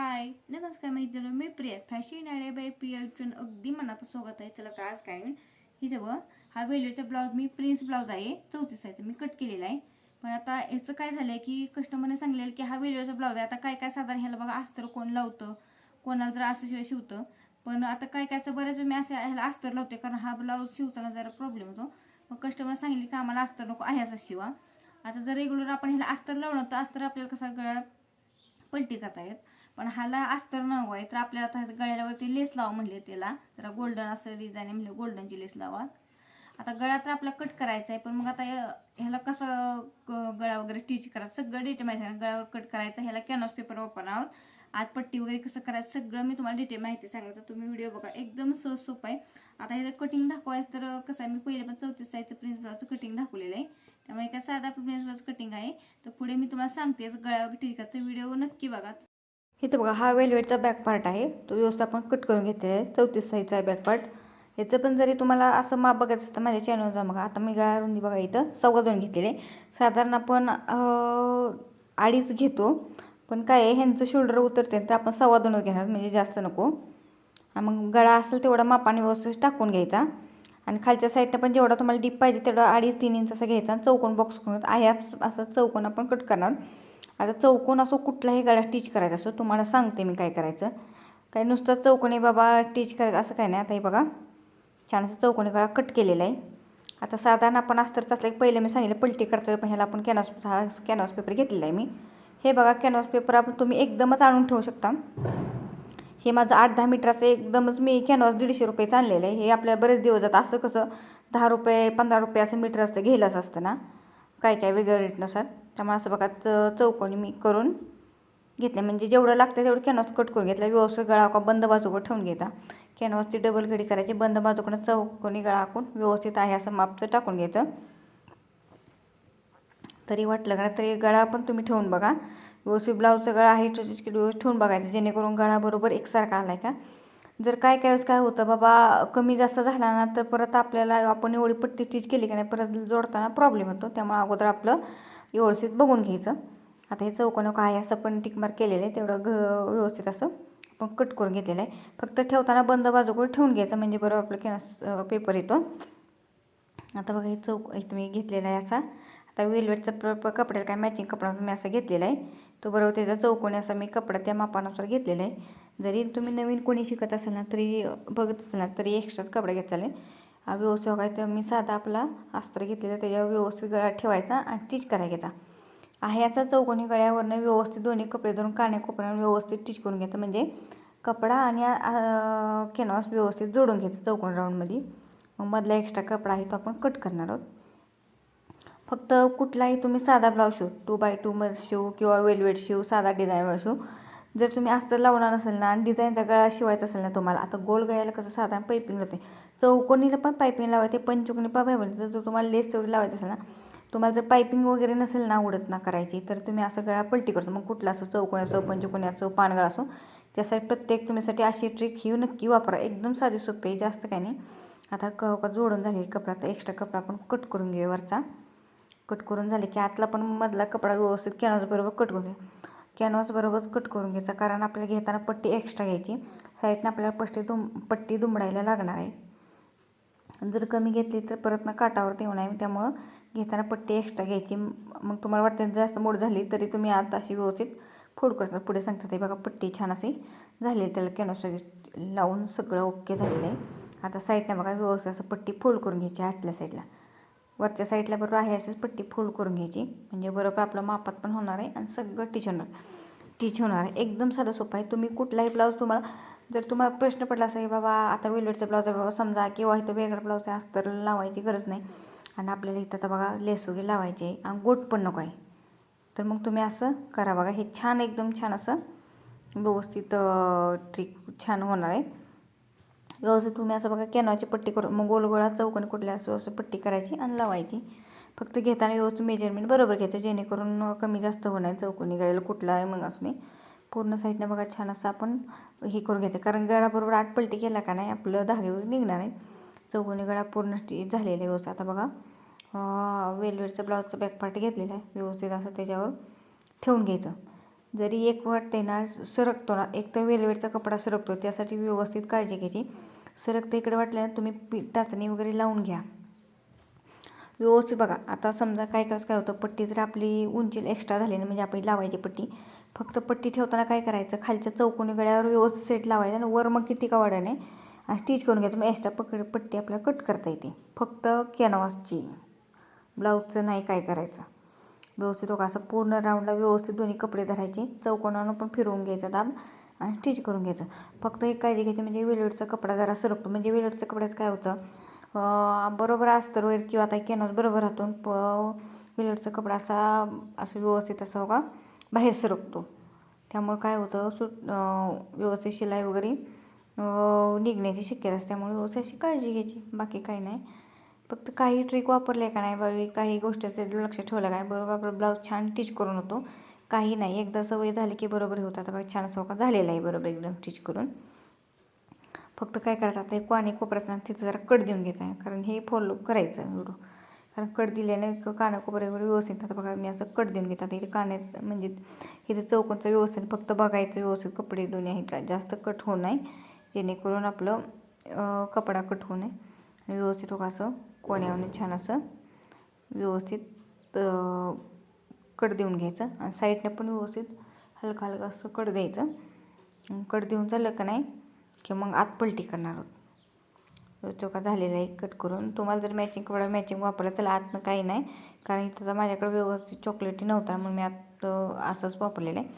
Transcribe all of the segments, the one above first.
हाय. नमस्कार मैत्रिणी मी Priya. Fashion idea by Priya YouTube अगदी मनापासून स्वागत आहे. चला तर आज काय? होईल इथं बघ हा वेल्वेचा ब्लाऊज मी प्रिन्स ब्लाऊज आहे. चौतीस आहे मी कट केलेला आहे. पण आता ह्याचं काय झालं आहे की कस्टमरने सांगलेलं की हा वेल्वेचा ब्लाऊज आहे. आता काय काय साधारण ह्याला बघा अस्तर कोण लावतं? कोणाला जर असं शिवाय शिवतं? पण आता काय काय असं बऱ्याच वेळ मी असं ह्याला अस्तर लावते कारण हा ब्लाऊज शिवताना जरा प्रॉब्लेम होतो मग कस्टमर सांगितले की आम्हाला अस्तर नको आहे असं शिवा. आता जर रेग्युलर आपण ह्याला अस्तर लावलं तर अस्तर आपल्याला कसा गळा पलटी करता येत? पण ह्याला अस्तर न आहे तर आपल्याला आता गळ्यावरती लेस लावा म्हणले त्याला. जरा गोल्डन असं डिझाईन आहे म्हणले गोल्डनची लेस लावा. आता गळा तर आपला कट करायचा आहे पण मग आता ह्याला कसं गळा वगैरे टीच करायचं? सगळं डिटेल माहिती आहे गळ्यावर कट करायचं ह्याला कॅनॉस पेपर वापरणार आत पट्टी वगैरे कसं करायचं? सगळं मी तुम्हाला डिटेल माहिती सांगणार तुम्ही व्हिडिओ बघा एकदम सहज सोपं आहे. आता ह्याचं कटिंग दाखवायचं तर कसं आहे मी पहिले पण चौतीस साईजचं प्रिन्स ब्लाऊजचं कटिंग दाखवलेलं आहे. त्यामुळे काय साधा प्रिन्स ब्लाऊज कटिंग आहे. तर पुढे मी तुम्हाला सांगते गळ्यावर टीच करायचं व्हिडिओ नक्की बघा. इथं बघा हा वेलवेटचा बॅक पार्ट आहे. तो व्यवस्था आपण कट करून घेतलेला आहे. चौतीस साईजचा आहे बॅक पार्ट याचं पण जरी तुम्हाला असं माप बघायचं असतं माझ्या चॅनलचा बघा. आता मी गळा रुंदी बघा इथं. चौघा दोन घेतलेले. साधारण आपण अडीच घेतो. पण काय आहे ह्यांचं शोल्डर उतरते तर आपण सव्वा दोनच घेणार. म्हणजे जास्त नको. मग गळा असेल तेवढा मापाने व्यवस्थित टाकून घ्यायचा. आणि खालच्या साईडनं पण जेवढा तुम्हाला डीप पाहिजे तेवढा अडीच तीन इंच असं घ्यायचा. आणि चौकोन बॉक्स करून. आहे असं चौकोन आपण कट करणार. आता चौकोन असो कुठलाही गळा स्टिच करायचा असो तुम्हाला सांगते मी काय करायचं. काय नुसतं चौकोनी बाबा स्टिच करायचं असं काय नाही. आता हे बघा छान असं चौकोनी गळा कट केलेला आहे. आता साधारण आपण अस्तरचा असलं की पहिले मी सांगितलं पलटी करतो पण ह्याला आपण कॅनॉस हा कॅनॉस पेपर घेतलेला आहे मी. हे बघा कॅनॉस पेपर आपण तुम्ही एकदमच आणून ठेवू शकता. हे माझं आठ दहा मीटरचं एकदमच मी कॅनॉस दीडशे रुपयेचं आणलेलं आहे. हे आपल्याला बरेच दिवस जातं. असं कसं दहा रुपये पंधरा रुपये असं मीटर असतं घ्यायलाच असतं ना. काय काय वेगळं रेटनुसार त्यामुळे असं बघा च चौकोनी मी करून घेतलं. म्हणजे जेवढं लागतं तेवढं कॅनव्हास कट करून घेतलं. व्यवस्थित गळा का बंद बाजूकडं ठेवून घेता. कॅनव्हासची डबल घडी करायची. बंद बाजूकडं चौकोनी गळा आखून व्यवस्थित आहे असं मापचं टाकून घ्यायचं तरी वाटलं का तरी गळा पण तुम्ही ठेवून बघा. व्यवस्थित ब्लाऊजचा गळा आहे तो व्यवस्थित ठेवून बघायचं. जेणेकरून गळा बरोबर एकसारखा आला आहे का? जर काय काय वेळेस काय होतं बाबा कमी जास्त झाला ना तर परत आपल्याला आपण एवढी पट्टी स्टिच केली की नाही परत जोडताना प्रॉब्लेम होतो त्यामुळे अगोदर आपलं व्यवस्थित बघून घ्यायचं. आता हे चौकोनं काय असं पण टिकमार केलेलं आहे तेवढं घ व्यवस्थित असं आपण कट करून घेतलेलं आहे. फक्त ठेवताना बंद बाजूकडे ठेवून घ्यायचं म्हणजे बरोबर आपलं कॅनस पेपर येतो. आता बघा हे चौक इथं मी घेतलेला आहे असा. आता वेलवेटचा प प कपड्याला काय मॅचिंग कपडा मी असा घेतलेला आहे. तो बरोबर त्याचा चौकोनी असा मी कपडा त्या मापानुसार घेतलेला आहे. जरी तुम्ही नवीन कोणी शिकत असाल ना तरी बघत असाल ना तरी एक्स्ट्राच कपडा घेतला आहे व्यवस्थित काय तर मी साधा आपला अस्त्र घेतलेला त्याच्यावर व्यवस्थित गळा ठेवायचा आणि टीच करायचा आहे याचा चौकोनी गळ्यावरनं व्यवस्थित दोन्ही कपडे धरून काने कोपऱ्यावर व्यवस्थित टीच करून घ्यायचं. म्हणजे कपडा आणि कॅनॉस व्यवस्थित जोडून घ्यायचं चौकोन राऊंडमध्ये मग मधला एक्स्ट्रा कपडा आहे तो आपण कट करणार आहोत. फक्त कुठलाही तुम्ही साधा ब्लाऊज शिव टू बाय टू मध्ये शिव किंवा वेलवेट शिव साधा डिझाईनवर शिव. जर तुम्ही अस्तर लावणार नसेल ना आणि डिझाईनचा गळा शिवायचा असेल ना तुम्हाला आता गोल गळ्याला कसं साधारण पैपिंग होते. चौकोनीला पण पायपिंग लावायचे पंचकोनी पण पायपिंग जर तुम्हाला लेस वगैरे लावायचं असेल ना तुम्हाला जर पायपिंग वगैरे नसेल ना आवडत ना करायची तर तुम्ही असं गळा पलटी करतो. मग कुठला असो चौकोनी असो पंचकोनी असो पानगळा असो त्यासाठी प्रत्येक तुम्हीसाठी अशी ट्रिक ही नक्की वापरा. एकदम साधी सोपी आहे जास्त काही नाही. आता क का जोडून झाले कपडा तर एक्स्ट्रा कपडा आपण कट करून घेऊया वरचा. कट करून झाले की आतला पण मधला कपडा व्यवस्थित कॅनॉस बरोबर कट करून घ्या. कॅनॉस बरोबर कट करून घ्यायचा कारण आपल्याला घेताना पट्टी एक्स्ट्रा घ्यायची. साईडनं आपल्याला पट्टी दुम पट्टी दुमडायला लागणार आहे. जर कमी घेतली तर परत ना काटावरती येऊ नये. त्यामुळं घेताना पट्टी एक्स्ट्रा घ्यायची. मग तुम्हाला वाटतं जास्त मोड झाली तरी तुम्ही आता अशी व्यवस्थित फोड करतात पुढे सांगतात ते बघा पट्टी छान अशी झाली त्याला कॅनोस लावून सगळं ओके झालेलं आहे. आता साईडनं बघा व्यवस्थित असं पट्टी फोल्ड करून घ्यायची आतल्या साईडला वरच्या साईडला बरोबर आहे अशीच पट्टी फोल्ड करून घ्यायची. म्हणजे बरोबर आपलं मापात पण होणार आहे आणि सगळं टीच होणार. टीच होणार आहे. एकदम साधं सोपं आहे. तुम्ही कुठलाही ब्लाऊज तुम्हाला जर तुम्हाला प्रश्न पडला असेल की बाबा आता वेलवेटचा ब्लाऊज आहे बाबा समजा किंवा इथं वेगळा ब्लाऊज आहे अस्तर लावायची गरज नाही. आणि आपल्याला इथं आता बघा लेस वगैरे लावायची आहे आणि गोट पण नको आहे. तर मग तुम्ही असं करा बघा हे छान एकदम छान असं व्यवस्थित ट्रिक छान होणार आहे. व्यवस्थित तुम्ही असं बघा कॅनॉची पट्टी करून मग गोलगोळा चौकोनी कुठल्या असं असं पट्टी करायची आणि लावायची. फक्त घेताना व्यवस्थित मेजरमेंट बरोबर घ्यायचं जेणेकरून कमी जास्त होणार चौकोनी गळ्याला कुठला आहे मग असं नाही. पूर्ण साईडनं बघा छान असं आपण हे करून घ्यायचं कारण गळाबरोबर आठ पलटी केला का नाही आपलं धागे वगैरे निघणार आहे चौकोनी गळा पूर्ण झालेला आहे व्यवस्थित. आता बघा वेलवेटचं ब्लाऊजचं बॅक पार्ट घेतलेला आहे व्यवस्थित असं त्याच्यावर ठेवून घ्यायचं. जरी एक वाटते ना सरकतो ना एक तर वेलवेटचा कपडा सरकतो त्यासाठी व्यवस्थित काळजी घ्यायची. सरकतं इकडे वाटल्यानं तुम्ही पी टाचणी वगैरे लावून घ्या. व्यवस्थित बघा आता समजा काय काय काय होतं पट्टी जर आपली उंची एक्स्ट्रा झाली ना म्हणजे आपली लावायची पट्टी. फक्त पट्टी ठेवताना काय करायचं? खालच्या चौकोनी गळ्यावर व्यवस्थित सेट लावायचा आणि वर मग किती का वाढा आणि स्टिच करून घ्यायचं. मग एक्स्ट्रा पकड पट्टी आपल्याला कट करता येते. फक्त कॅनवासची ब्लाऊजचं नाही काय करायचं. व्यवस्थित बघा असं पूर्ण राऊंडला व्यवस्थित दोन्ही कपडे धरायचे. चौकोनानं पण फिरवून घ्यायचा दाब आणि स्टिच करून घ्यायचं. फक्त एक काळजी घ्यायची म्हणजे वेलवेटचा कपडा जरा सरकतो. म्हणजे वेलवेटच्या कपड्याचं काय होतं बरोबर अस्तर वगैरे किंवा आता कॅनॉस बरोबर राहतो. प वेलवेटचा कपडा असा असं व्यवस्थित असा बघा. बाहेर सरकतो. त्यामुळे काय होतं सुट व्यवस्थित शिलाई वगैरे निघण्याची शक्यता असते. त्यामुळे व्यवस्थित अशी काळजी घ्यायची. बाकी काही नाही. फक्त काही ट्रिक वापरले का नाही बाबी काही गोष्टीचं लक्ष ठेवलं काय बरोबर आपला ब्लाऊज छान स्टिच करून होतो. काही नाही. एकदा सवय झाली की बरोबर होतं. आता बघा छान चौका झालेला आहे बरोबर एकदम स्टिच करून. फक्त काय करायचं आता हे आणि कोपऱ्याचा तिथं जरा कट देऊन घेत आहे कारण हे फॉलो करायचं एवढं. कारण कट दिल्याने क- काना कोपऱ्यावर व्यवस्थित आता बघा. मी असं कट देऊन घेतात इथे कान्यात म्हणजे इथे चौकोनचं व्यवस्थित फक्त बघायचं व्यवस्थित कपडे दोन्ही आहेत. का जास्त कट होऊ नये. जेणेकरून आपलं कपडा कट होऊ नये. व्यवस्थित बघा असं कोण्यावर छान असं व्यवस्थित कट देऊन घ्यायचं. आणि साईडने पण व्यवस्थित हलका हलका असं कट द्यायचं. कट देऊन झालं का नाही की मग आत पलटी करणार आहोत. चोका झालेला आहे कट करून. तुम्हाला जर मॅचिंग कपडा मॅचिंग वापरला चला आतनं काही नाही. कारण इथं तर माझ्याकडे व्यवस्थित चॉकलेटी नव्हता म्हणून मी आत असंच वापरलेलं आहे.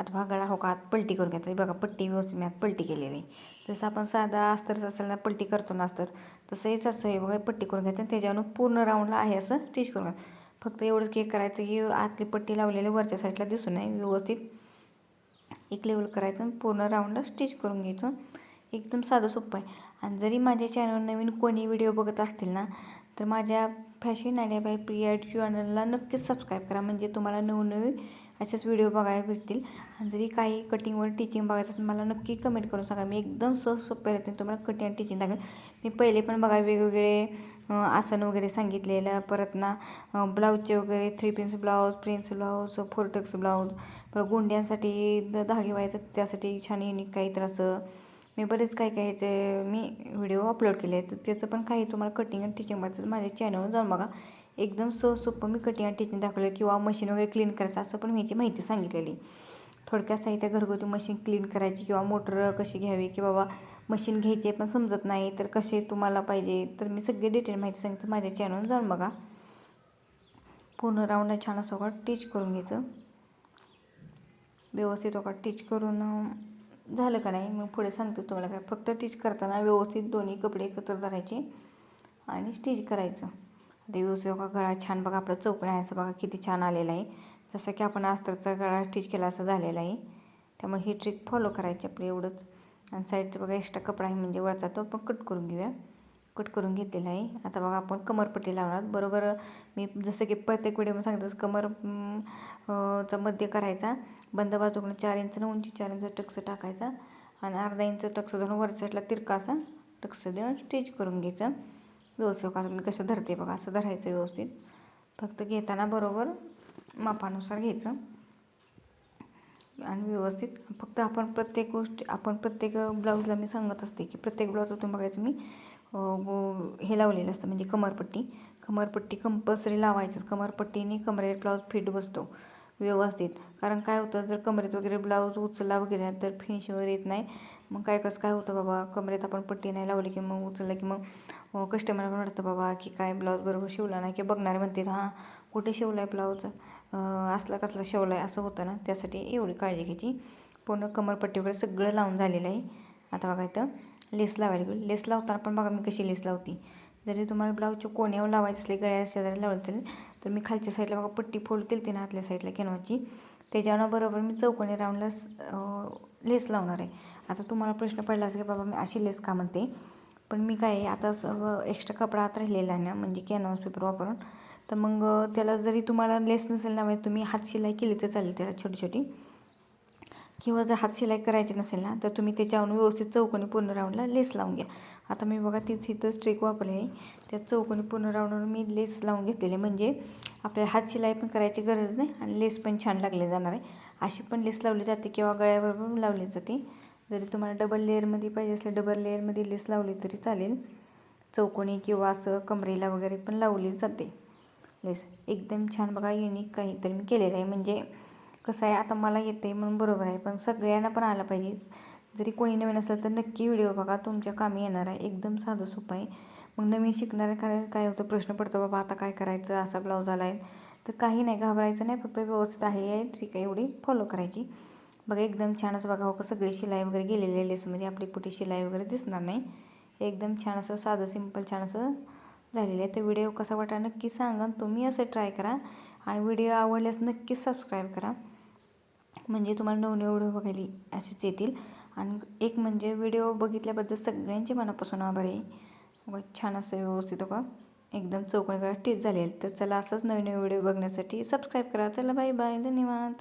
आता भागाळा हो का आत पलटी करून घेतली. बघा पट्टी व्यवस्थित मी आत पलटी केलेली आहे. जसं आपण साधा अस्तरच असेल ना पलटी करतो ना अस्तर तसंच असं हे बघा पट्टी करून घ्यायचं आणि त्याच्यावरून पूर्ण राऊंडला आहे असं स्टिच करून घ्या फक्त एवढंच की करायचं की आतली पट्टी लावलेली वरच्या साईडला दिसू नये व्यवस्थित एक लेवल करायचं आणि पूर्ण राऊंडला स्टिच करून घ्यायचं. एकदम साधं सोपं आहे. आणि जरी माझ्या चॅनल नवीन कोणी व्हिडिओ बघत असतील ना तर माझ्या फॅशन आयडिया बाय प्रिया चॅनलला नक्कीच सबस्क्राईब करा. म्हणजे तुम्हाला नवनवीन असेच व्हिडिओ बघायला भेटतील. आणि जरी काही कटिंगवर टिचिंग बघायचं असेल मला नक्की कमेंट करून सांगा. मी एकदम सहज सोप्या रीतीने तुम्हाला कटिंग आणि टिचिंग दाखवेल मी पहिले पण बघा वेगवेगळे आसन वगैरे सांगितलेलं. परत ना ब्लाऊजचे वगैरे three pins blouse prince blouse four tucks blouse परत गोंड्यांसाठी धागे व्हायचं त्यासाठी छान युनिक काही तर असं. मी बरेच काही काही जे मी व्हिडिओ अपलोड केले आहेत तर त्याचं पण काही तुम्हाला कटिंग आणि टिचिंग माझ्या चॅनलवर जाऊन बघा. एकदम सहज सोपं मी कटिंग आणि टिचिंग दाखवलं किंवा मशीन वगैरे क्लीन करायचं असं पण मी याची माहिती सांगितलेली. थोडक्यात साहित्य घरगुती मशीन क्लीन करायची किंवा मोटर कशी घ्यावी की बाबा मशीन घ्यायची पण समजत नाही तर कसे तुम्हाला पाहिजे तर मी सगळी डिटेल माहिती सांगितलं माझ्या चॅनलवर जाऊन बघा. पूर्ण राऊंडला छान असं टीच करून घ्यायचं. व्यवस्थित टीच करून झालं का नाही मग पुढे सांगतो तुम्हाला काय. फक्त टीच करताना व्यवस्थित दोन्ही कपडे एकत्र धरायचे आणि स्टिच करायचं. ते व्यवस्थित बघा गळा छान बघा आपलं चौकणं आहे असं बघा किती छान आलेला आहे. जसं की आपण अस्तरचा गळा स्टिच केला असं झालेला आहे. त्यामुळे ही ट्रिक फॉलो करायची आपलं एवढंच. आणि साईडचं बघा एक्स्ट्रा कपडा आहे म्हणजे वळचा तो आपण कट करून घेऊया. कट करून घेतलेला आहे. आता बघा आपण कमरपट्टी लावणार बरोबर मी जसं की प्रत्येक व्हिडिओमध्ये सांगितलं तसं कमर चा मध्य करायचा. बंद बाजूकडून चार इंच उंची चार इंच टक्स टाकायचा. आणि अर्धा इंच टक्स धरून वर साईडला तिरका असा टक्स देऊन स्टिच करून घ्यायचं. व्यवस्थित कारण मी कसं धरते बघा असं धरायचं व्यवस्थित. फक्त घेताना बरोबर मापानुसार घ्यायचं. आणि व्यवस्थित फक्त आपण प्रत्येक गोष्टी आपण प्रत्येक ब्लाऊजला मी सांगत असते की प्रत्येक ब्लाऊज तुम्ही बघायचं मी हे लावलेलं असतं म्हणजे कमरपट्टी. कमरपट्टी कंपल्सरी लावायचं कमरपट्टीने कमरेत ब्लाऊज फिट बसतो व्यवस्थित. कारण काय होतं जर कमरेत वगैरे ब्लाऊज उचलला वगैरे तर फिनिश वगैरे येत नाही. मग काय कसं काय होतं बाबा कमरेत आपण पट्टी नाही लावली की मग उचलला की मग कस्टमर पण वाटतं बाबा की काय ब्लाऊज बरोबर शिवला नाही की बघणारे म्हणतात हां कुठे शिवला आहे ब्लाऊज असला कसला शिवला आहे असं होतं ना. त्यासाठी एवढी काळजी घ्यायची. पूर्ण कमरपट्टी वगैरे सगळं लावून झालेलं आहे. आता बघा इथं. लेस लावायला गेलो. लेस लावताना पण बघा मी कशी लेस लावती. जरी तुम्हाला ब्लाऊजच्या कोण्यावर लावायचं असले गळ्या शेजारी लावलं असेल तर मी खालच्या साईडला बघा पट्टी फोल्ड केली ना आतल्या साईडला केनवाची त्याच्यावर बरोबर मी चौकोनी राऊंडला लेस लावणार आहे. आता तुम्हाला प्रश्न पडला असेल की बाबा मी अशी लेस का म्हणते? पण मी काय आहे, आता सर्व एक्स्ट्रा कपडा आत राहिलेला आहे ना म्हणजे कॅनव्हास पेपर वापरून तर मग त्याला जरी तुम्हाला लेस नसेल ना माहिती तुम्ही हात शिलाई केली तर चालेल त्याला छोटी छोटी किंवा जर हात शिलाई करायची नसेल ना तर तुम्ही त्याच्यावरून व्यवस्थित चौकोनी पूर्ण राऊंडला लेस लावून घ्या. आता मी बघा तीच इथं स्ट्रिक वापरलेली त्या चौकोनी पूर्ण राऊंडवर मी लेस लावून घेतलेले म्हणजे आपल्याला हात शिलाई पण करायची गरज नाही आणि लेस पण छान लागले जाणार आहे. अशी पण लेस लावली जाते किंवा गळ्यावर पण लावली जाते. जरी तुम्हाला डबल लेअरमध्ये पाहिजे असलं डबल लेअरमध्ये लेस लावली तरी चालेल. चौकोनी किंवा असं कमरेला वगैरे पण लावली जाते. लेस एकदम छान बघा युनिक काहीतरी मी केलेलं आहे. म्हणजे कसं आहे आता मला येते म्हणून बरोबर आहे पण सगळ्यांना पण आलं पाहिजे. जरी कोणी नवीन असेल तर नक्की व्हिडिओ बघा तुमच्या कामी येणार आहे. एकदम साधं सोपं आहे. मग नवीन शिकणाऱ्या काय काय होतं प्रश्न पडतो बाबा आता काय करायचं? असा ब्लाऊज आला आहे तर काही नाही घाबरायचं नाही फक्त व्यवस्थित आहे ठीक आहे एवढी फॉलो करायची. बघा एकदम छानच बघा हो सगळी शिलाई वगैरे गेलेली लेसमध्ये आपली कुठे शिलाई वगैरे दिसणार नाही. एकदम छान असं साधं सिंपल छान असं झालेलं आहे. तर व्हिडिओ कसा वाटा नक्की सांगा तुम्ही असं ट्राय करा. आणि व्हिडिओ आवडल्यास नक्कीच सबस्क्राईब करा. म्हणजे तुम्हाला नवनवे व्हिडिओ बघायला असेच येतील. आणि एक म्हणजे व्हिडिओ बघितल्याबद्दल सगळ्यांचे मनापासून आभार आहे. छान असं व्यवस्थित का एकदम चौकणी करा टीच झालेल तर चला असंच नवीन नवीन व्हिडिओ बघण्यासाठी सबस्क्राईब करा. चला बाय बाय धन्यवाद.